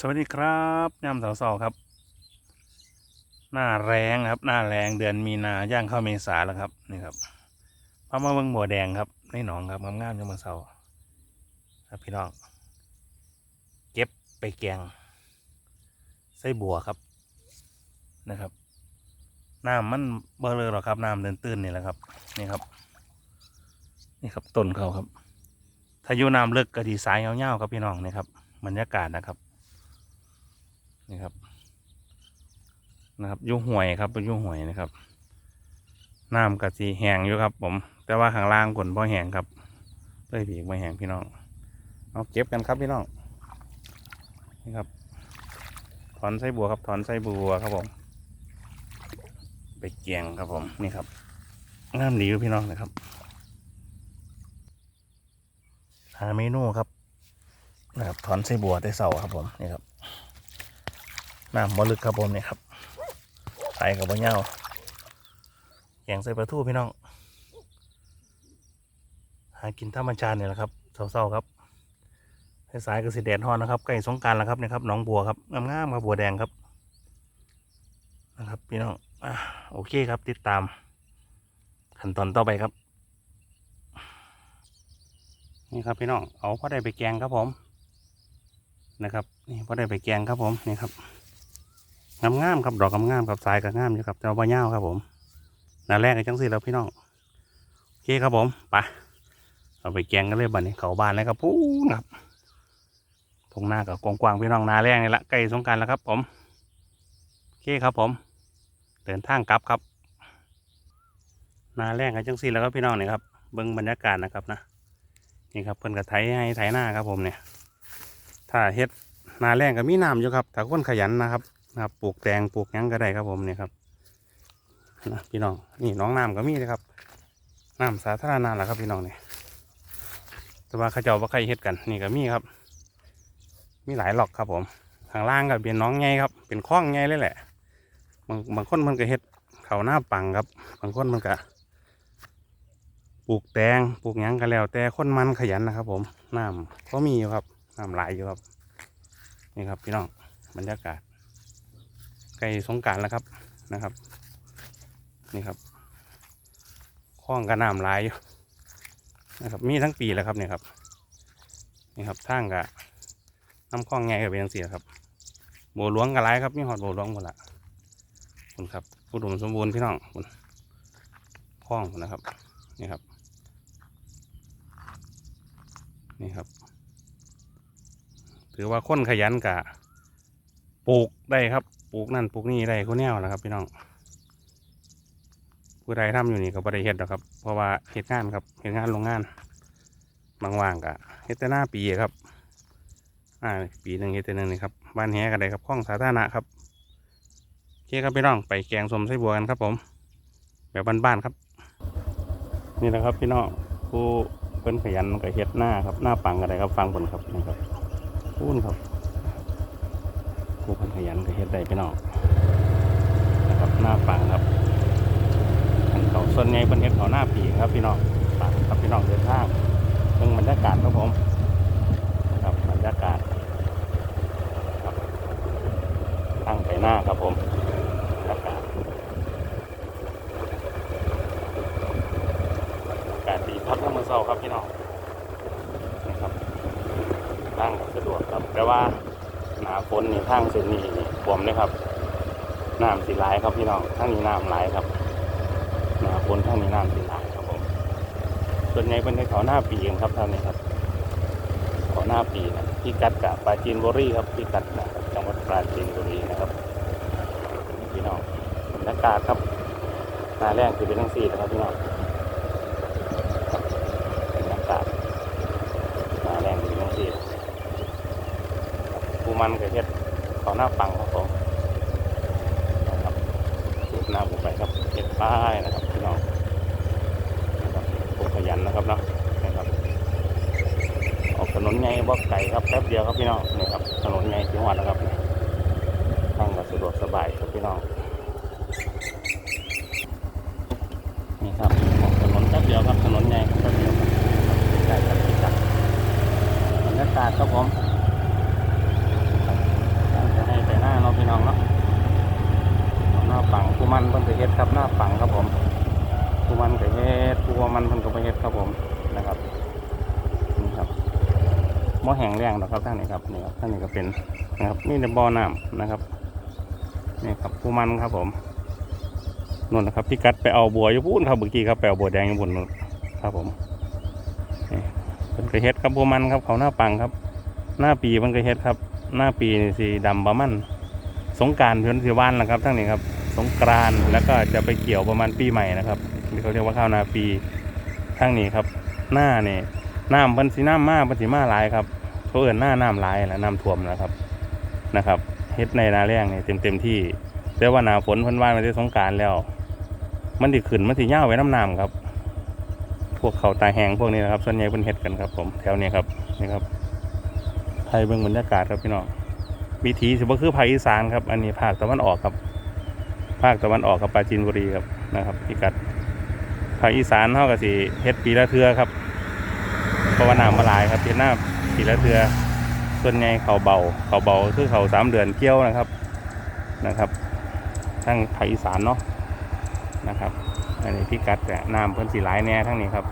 สวัสดีครับยามเสาๆครับ หน้าแรงครับ หน้าแรงเดือนมีนาย่างเข้าเมษาแล้วครับนี่ครับพามาเบิ่งบัวแดงครับในหนองครับงามๆยามมาเสาครับพี่น้อง เก็บไปแกงใส่บัวครับนะครับน้ำมันเบลอหรอครับน้ำเดินตื้นนี่แหละครับ นี่ครับ นี่ครับต้นเขาครับถ้าอยู่น้ำลึกก็ดีสายเงาๆครับพี่น้องนี่ครับบรรยากาศนะครับ นี่ครับ นะครับยุ่ห่วยครับเป็นยุ่ห่วยนะครับน้ำกะสีแห้งอยู่ครับ ผม แต่ว่าข้างล่างฝนพอแห้งครับเลยผีไม่แห้งพี่น้องเอาเก็บกันครับพี่น้องนี่ครับ ถอนไส้บัวครับ ถอนไส้บัวครับผม ไปเกียงครับผมนี่ครับงามดีอยู่พี่น้องนะครับหาเมนูครับนะครับถอนไส้บัวได้เสาครับผมนี่ครับ น้ำบ่ลึกครับผมเนี่ยครับใส่กับบ่เหย้าแกงใส่ปลาทูพี่น้อง หากินธรรมชาติเนี่ยแหละครับเศร้าๆครับสายๆก็สิแดดฮอนนะครับใกล้สงการแล้วครับเนี่ยครับหนองบัวครับงามๆครับบัวแดงครับนะครับพี่น้องอะโอเคครับติดตามขั้นตอนต่อไปครับ นี่ครับพี่น้องเอาพอได้ไปแกงครับผมนะครับ นี่พอได้ไปแกงครับผมนี่ครับ งามงามครับดอกงามงามครับสายก็งามอยู่ครับเจ้าบ่เน่าวครับผมนาแรกกันจังสิแล้วพี่น้องโอเคครับผมไปเอาไปแกงกันเลยบัดนี้เขาบานเลยครับพูนครับทงหน้ากับกว้างๆพี่น้องนาแรกนี่ละใกล้สงกรารแล้วครับ ผมโอเคครับผม เดินทางกลับครับนาแรกกันจังสิแล้วครับพี่น้องนี่ครับเบิ้งบรรยากาศนะครับนะนี่ครับเพิ่นกระไถให้ไถหน้าครับผมเนี่ยถ้าเฮ็ดนาแรงก็มีน้ำอยู่ครับถ้าคนขยันนะครับ นะครับปลูกแตงปลูกยังก็ได้ครับผมเนี่ยครับนะพี่น้องนี่น้องน้ำก็มีนะครับน้ำสาธารณะแหละครับพี่น้องเนี่ยแต่ว่าเขาเจ้าว่าใครเฮ็ดกันนี่ก็มีครับ มีหลายหลอกครับผมข้างล่างก็เป็นน้องไงครับ เป็นคล้องไงเลยแหละ บางบางคนมันก็เฮ็ดเขาหน้าปังครับ บางคนมันก็ปลูกแตงปลูกยังก็แล้ว แต่คนมันขยันนะครับ ผมน้ำก็มีอยู่ครับน้ำหลายอยู่ครับ นี่ครับพี่น้องบรรยากาศ ใกล้สงการแล้วครับนะครับ นี่ครับคล้องกระน้ำลายอยู่นะครับ มีทั้งปีแล้วครับเนี่ยครับ นี่ครับทางกะน้ำคล้องไงกับเป็นยังเสียครับโบหลวงกระไรครับมีหอดโบหลวงหมดละคุณครับผู้ดมสมบูรณ์พี่น้องคุณคล้องนะครับ นี่ครับ นี่ครับ ถือว่าคนขยันกะปลูกได้ครับ ปลูกนั่นปลูกนี่ได้คนแนวนะครับ พี่น้องผู้ใดทำอยู่นี่ก็บ่ได้เฮ็ดหรอกครับ เพราะว่าเฮ็ดงานครับเฮ็ดงานโรงงานบางว่างก็เฮ็ดแต่หน้าปีครับ อ่า ปีหนึ่งเฮ็ดแต่หนึ่งนี่ครับบ้านแหกันได้ครับข้องสาธารณะครับโอเคครับพี่น้องไปแกงสมไส้บัวกันครับ ผม แบบบ้านๆครับ นี่แหละครับ พี่น้องผู้เพิ่นขยันก็เฮ็ดหน้าครับหน้าปังกันได้ครับ ฟังผลครับนี่ครับพูนครับ ผู้เพันขยันก็เฮ็ดได้พี่น้องนะครับหน้าปังครับอันเขาส่วนใหญ่เป็นเฮ็ดเขาหน้าปีครับพี่น้องปังครับพี่น้องเดินทางเรื่องบรรยากาศครับผมนะครับบรรยากาศครับตั้งไปหน้าครับผมบรรยากาศอากาศดีพักน้ำมือเศร้าครับพี่น้องนะครับตั้งสะดวกครับแต่ว่า หนาฝนนี่ทางเส้นนี้นี่ท่วมเลยครับน้ำสีหลายครับพี่น้องทางนี้น้ำหลายครับหนาฝนทางนี้น้ำสีหลายครับผมส่วนใหญ่เป็นในเขาหน้าปีเองครับท่านนี้ครับเขาหน้าปีนะพี่กัดกับปราจีนบุรีครับพี่กัดกับจังหวัดปราจีนบุรีนะครับพี่น้องบรรยากาศครับหนาแรงคือเป็นทั้งสี่นะครับพี่น้องครับบรรยากาศหนาแรงคือเป็นทั้งสี่ ปู มันกับเฮ็ดเขาหน้าปังของผมนะครับสูบน้ำผมไปครับเฮ็ดป้ายนะครับพี่น้องนะครับผมขยันนะครับเนาะนะครับ ออกถนนใหญ่บ่ไก่ครับแป๊บเดียวครับพี่น้องนี่ครับถนนไงจังหวัดนะครับทางก็สะดวกสบายครับพี่น้อง มันเพิ่นก็เฮ็ดครับหน้าฝังครับผมผู้มันก็เฮ็ดผู้มันเพิ่นก็บ่เฮ็ดครับผมนะครับนี่ครับบ่แห้งแรงหรอครับท่านนี่ครับนี่ครับท่านนี่ก็เป็นนะครับนี่จนบ่อน้ำนะครับนี่ครับผู้มันครับผมนู่นนะครับพี่กัดไปเอาบัวยุบุ่นครับเมื่อกี้ครับไปเอาบัวแดงยุบุ่นครับผมเป็นกระเฮ็ดครับบัวมันครับเขาหน้าปังครับ หน้าปีมันกระเฮ็ดครับ หน้าปีสีดำบะมัน สงการเพื่อนสีว่านนะครับทั้งนี้ครับ สงกรานแล้วก็จะไปเกี่ยวประมาณปีใหม่นะครับที่เขาเรียกว่าข้าวนาปีทั้งนี้ครับ หน้าเนี่ยน้ำเพิ่นสีน้ำมากเพิ่นสีมาหลายครับเขาเอื่นหน้าน้ำหลายแล้วน้ำท่วมแล้วครับนะครับเฮ็ดในนาแรงเนี่ยเต็มเต็มที่แต่ว่าหนาฝนพิ่นว่ามาที่สงกรารแล้ว มันสิขึ้นมันสิย่าไว้น้ำน้ำครับ พวกเขาตาแหงพวกนี้นะครับ ส่วนใหญ่เป็นเฮ็ดกันครับ ผมแถวนี้ครับนี่ครับไทยเบื้องบรรยากาศครับพี่น้องวิถีสิบ่คือภาคอีสานครับ อันนี้ภาคตะวันออกครับ ภาคตะวันออกกับปราจีนบุรีครับนะครับพิกัดภาคอีสานเท่ากับสิเฮ็ดปีละเทือครับเพราะว่าน้ำมาหลายครับเฮ็ดหน้าปีละเทือส่วนใหญ่เขาเบาเขาเบาคือเขาสามเดือนเกี่ยวนะครับนะครับทั้งภาคอีสานเนาะนะครับอันนี้พิกัดแต่น้ำเพิ่นสีหลายแน่ทั้งนี้ครับ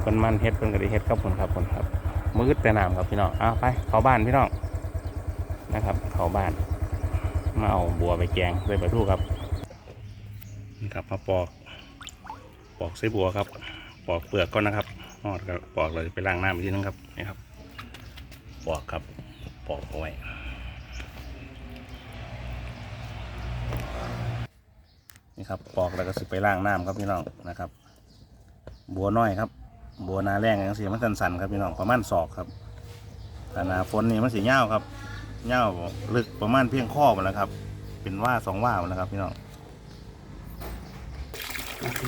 เพิ่นมันเฮ็ดเพิ่นก็ได้เฮ็ดครับผมครับผมครับมืดแต่น้ำครับพี่น้องอ้าวไปเข้าบ้านพี่น้องนะครับเข้าบ้าน มาเอาบัวไปแกงใส่ปลาทูครับนี่ครับมาปอกปอกใส่บัวครับ ปอกเปลือกก่อนนะครับหอดก็ปอกเลยไปล้างน้ำอีกทีนึงครับนี่ครับ ปอกครับปอกเอาไว้นี่ครับปอกแล้วก็สิไปล้างน้ำครับพี่น้องนะครับ บัวน้อยครับ บัวนาแรงอย่างสีมันสันๆครับพี่น้องประมาณศอกครับแต่นาฝนนี่มันสีเงาครับ เง่าลึกประมาณเพียงข้อหมดแล้วครับ เป็นว่าสองว่าหมดแล้วครับ พี่น้อง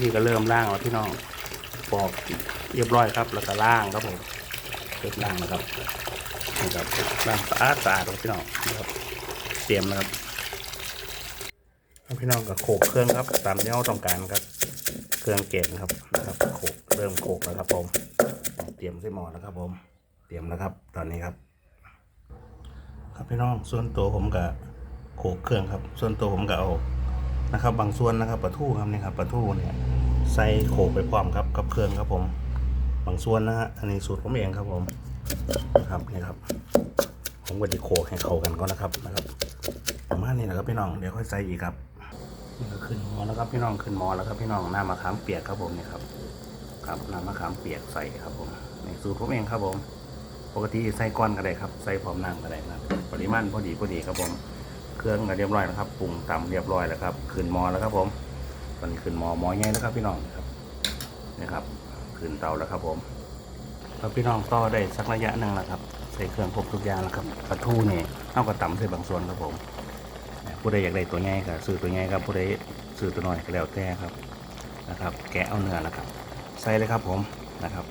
นี่ก็เริ่มล่างแล้วพี่น้องปอกเรียบร้อยครับแล้วก็ล่างครับผมเริ่มล่างนะครับนี่ครับล่างสะอาดสะอาดครับพี่น้องนะครับเตรียมนะครับแล้วพี่น้องกับโขกเครื่องครับ ตามที่เราต้องการครับ เครื่องเกงครับนะครับโขกเริ่มโขกแล้วครับผม เตรียมใส่หม้อแล้วครับผม เตรียมแล้วครับ ตอนนี้ครับ ครับพี่น้องส่วนตัวผมกับโขกเครื่องครับ ส่วนตัวผมก็เอานะครับ บางส่วนนะครับปลาทูครับนี่ครับปลาทูเนี่ยใส่โขกไปพร้อมครับกับเครื่องครับผม บางส่วนนะฮะอันนี้สูตรผมเองครับผมนะครับนี่ครับ ผมก็จะโขกให้เข้ากันก่อนนะครับนะครับประมาณนี้นะครับพี่น้องเดี๋ยวค่อยใส่อีกครับนี่ก็ขึ้นหมอแล้วครับพี่น้องขึ้นหมอแล้วครับพี่น้องน้ำมะขามเปียกครับผมนี่ครับ ครับน้ำมะขามเปียกใส่ครับผมนี่สูตรผมเองครับผม ปกติใส่ก้อนก็ได้ครับใส่พร้อมน้ำก็ได้นะครับปริมาณพอดีพอดีครับผมเครื่องก็เรียบร้อยแล้วครับปรุงตำเรียบร้อยแล้วครับขึ้นหมอแล้วครับผมตอนนี้ขึ้นหมอหมอใหญ่แล้วครับพี่น้องครับนี่ครับขึ้นเตาแล้วครับผมครับพี่น้องต่อได้สักระยะหนึ่งแล้วครับใส่เครื่องครบทุกอย่างแล้วครับปลาทูนี่เอากระตำใส่บางส่วนครับผมผู้ใดอยากได้ตัวใหญ่ก็ซื้อตัวใหญ่ครับผู้ใดซื้อตัวน้อยก็แล้วแต่ครับนะครับ แกะเอาเนื้อแล้วครับ ใส่เลยครับผมนะครับ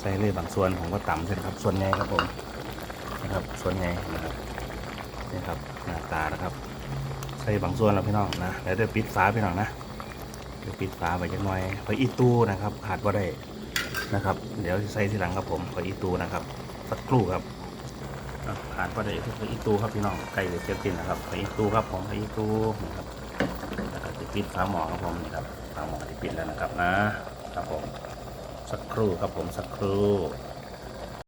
ใส่เลยบางส่วนผมก็ต่ำใช่ไหมครับ ส่วนใหญ่ครับผมนะครับส่วนใหญ่นะครับนี่ครับหน้าตานะครับใส่บางส่วนแล้วพี่น้องนะแล้วเดี๋ยวปิดฝาพี่น้องนะเดี๋ยวปิดฝาไว้จักหน่อยไปอีตูนะครับขาดว่าได้นะครับ เดี๋ยวใส่ทีหลังครับผมไปอีตูนะครับสักครู่ครับขาดว่าได้ไปอีตูครับพี่น้องไก่เจียวกินนะครับไปอีตูครับผมไปอีตูนะครับจะปิดฝาหม้อครับผมนี่ครับฝาหม้อที่ปิดแล้วนะครับนะครับผม สักครู่ครับผมสักครู่